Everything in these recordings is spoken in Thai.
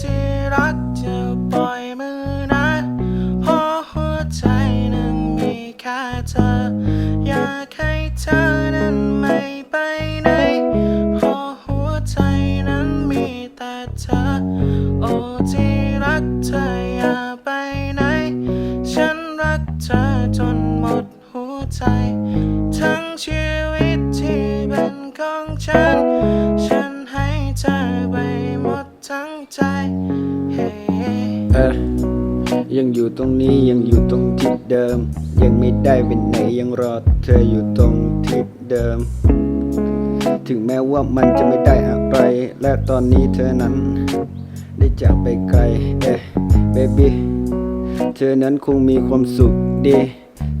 ที่รักจะปล่อยมือนะเพราะหัวใจนั้นมีแค่เธอ อยากให้เธอนั้นไม่ไปไหนเพราะหัวใจนั้นมีแต่เธอ โอ้ที่รักเธออย่าไปไหน ฉันรักเธอจนหมดหัวใจ ทั้งชีวิตที่เป็นของฉัน ฉันให้เธอไป ใจเออยังอยู่ตรงนี้ยังอยู่ตรงที่เดิม ยังไม่ได้ไปไหนยังรอเธออยู่ตรงที่เดิม ถึงแม้ว่ามันจะไม่ได้อะไร และตอนนี้เธอนั้น ได้จากไปไกล เอ๊ะเบบี้เธอนั้นคงมีความสุขดี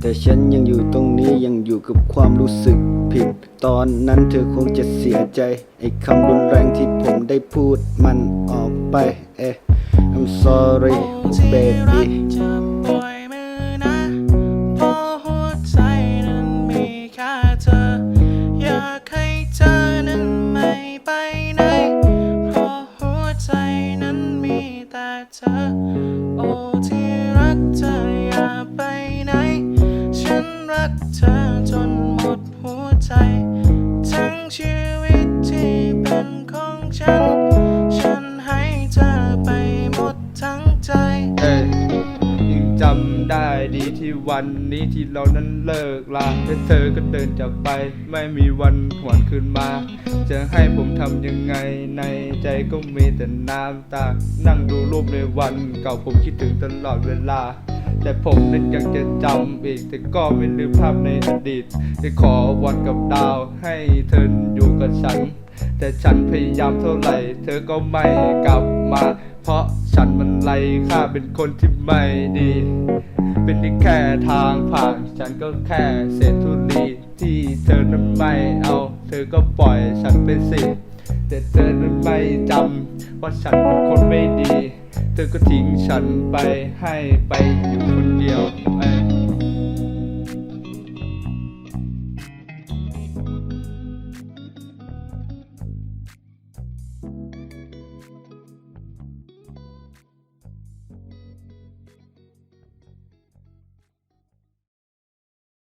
แต่ฉันยังอยู่ตรงนี้ยังอยู่กับความรู้สึกผิด ตอนนั้นเธอคงจะเสียใจไอ้คำรุนแรง ได้พูดมันออกไปเอ๊ I'm sorry ที่รัก baby จะปล่อยมือนะเพราะหัวใจนั้นมีแค่เธออยากให้เธอนั้นไม่ไปไหนเพราะหัวใจนั้นมีแต่เธอโอ้ที่รักเธออย่าไปไหน ฉันรักเธอจนหมดหัวใจ ของฉัน ฉันให้เธอไปหมดทั้งใจ เอ้ยยังจำได้ดีที่วันนี้ที่เรานั้นเลิกลาและเธอก็เดินจากไป ไม่มีวันหวนคืนมา จะให้ผมทำยังไงในใจก็มีแต่น้ำตา นั่งดูรูปในวันเก่าผมคิดถึงตลอดเวลา แต่ผมนั้นยังจะจำอีก แต่ก็ไม่ลืมภาพในอดีตจะขอวันกับดาวให้เธออยู่กับฉัน แต่ฉันพยายามเท่าไหร่ เธอก็ไม่กลับมา เพราะฉันมันไร้ค่าเป็นคนที่ไม่ดี เป็นแค่ทางผ่าน ฉันก็แค่เศษธุลีที่เธอนั้นไม่เอา เธอก็ปล่อยฉันไปสิแต่เธอนั้นไม่จำว่าฉันเป็นคนไม่ดี เธอก็ทิ้งฉันไปให้ไปอยู่คนเดียว